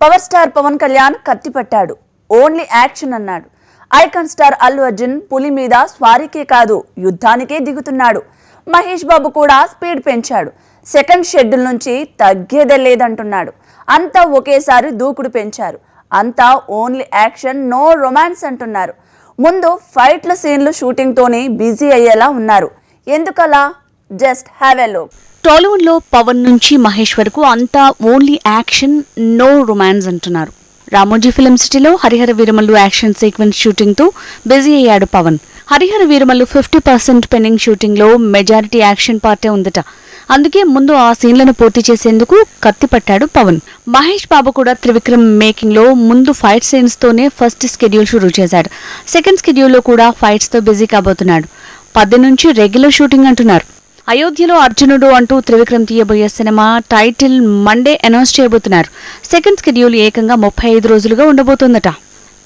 Power star Pawan Kalyan కత్తిపట్టాడు. Only action అన్నాడు. Icon star Allu Arjun పులి మీద స్వారీకే కాదు యుద్ధానికే దిగుతున్నాడు. మహేష్ బాబు కూడా స్పీడ్ పెంచాడు. సెకండ్ షెడ్యూల్ నుంచి తగ్గేదే లేదంటున్నాడు. అంతా ఒకేసారి దూకుడు పెంచారు. అంతా ఓన్లీ యాక్షన్ నో రొమాన్స్ అంటున్నారు. ముందు ఫైట్ల సీన్లు షూటింగ్తోనే బిజీ అయ్యేలా ఉన్నారు. ఎందుకలా? Just have a look. టాలీవుడ్లో పవన్ నుంచి మహేష్ వరకు అంతా ఓన్లీ యాక్షన్ నో రొమాన్స్ అంటున్నారు. రామోజీ ఫిలిం సిటీలో హరిహర వీరమల్లు యాక్షన్ సీక్వెన్స్ షూటింగ్తో బిజీ అయ్యాడు Pawan. Harihara Veeramallu fifty percent pending షూటింగ్లో మెజారిటీ యాక్షన్ పార్టే ఉందట. అందుకే ముందు ఆ సీన్లను పూర్తి చేసేందుకు కత్తి పట్టాడు పవన్. మహేష్ బాబు కూడా త్రివిక్రమ్ మేకింగ్లో ముందు ఫైట్ సీన్స్ తోనే ఫస్ట్ స్కెడ్యూల్ షురూ చేశాడు. సెకండ్ స్కెడ్యూల్లో కూడా ఫైట్స్తో బిజీ కాబోతున్నాడు. పది నుంచి రెగ్యులర్ షూటింగ్ అంటున్నారు. అయోధ్యలో అర్జునుడు అంటూ త్రివిక్రమ్ తీయబోయే సినిమా టైటిల్ మండే అనౌన్స్ చేయబోతున్నారు. సెకండ్ స్కెడ్యూల్ ఏకంగా ముప్పై ఐదు రోజులుగా ఉండబోతోందట.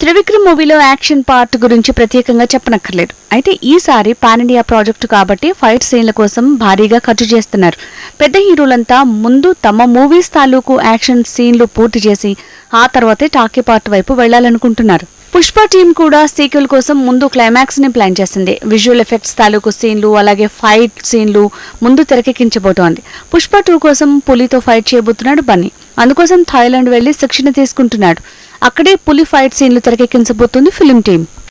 త్రివిక్రమ్ మూవీలో యాక్షన్ పార్ట్ గురించి ప్రత్యేకంగా చెప్పనక్కర్లేదు. అయితే ఈసారి పాన్ ఇండియా ప్రాజెక్టు కాబట్టి ఫైట్ సీన్ల కోసం భారీగా ఖర్చు చేస్తున్నారు. పెద్ద హీరోలంతా ముందు తమ మూవీస్ తాలూకు యాక్షన్ సీన్లు పూర్తి చేసి ఆ తర్వాతే టాకీ పార్ట్ వైపు వెళ్ళాలనుకుంటున్నారు. పుష్ప టీం కూడా సీక్వెల్ కోసం ముందు క్లైమాక్స్ని ప్లాన్ చేసింది. విజువల్ ఎఫెక్ట్స్ తాలూకు సీన్లు అలాగే ఫైట్ సీన్లు ముందు తెరకెక్కించబోతోంది. పుష్ప టూ కోసం పులితో ఫైట్ చేయబోతున్నాడు బన్నీ. అందుకోసం థాయిలాండ్ వెళ్ళి శిక్షణ తీసుకుంటున్నాడు. అక్కడే పులి ఫైట్ సీన్లు తెరకెక్కించబోతుంది ఫిలిం టీం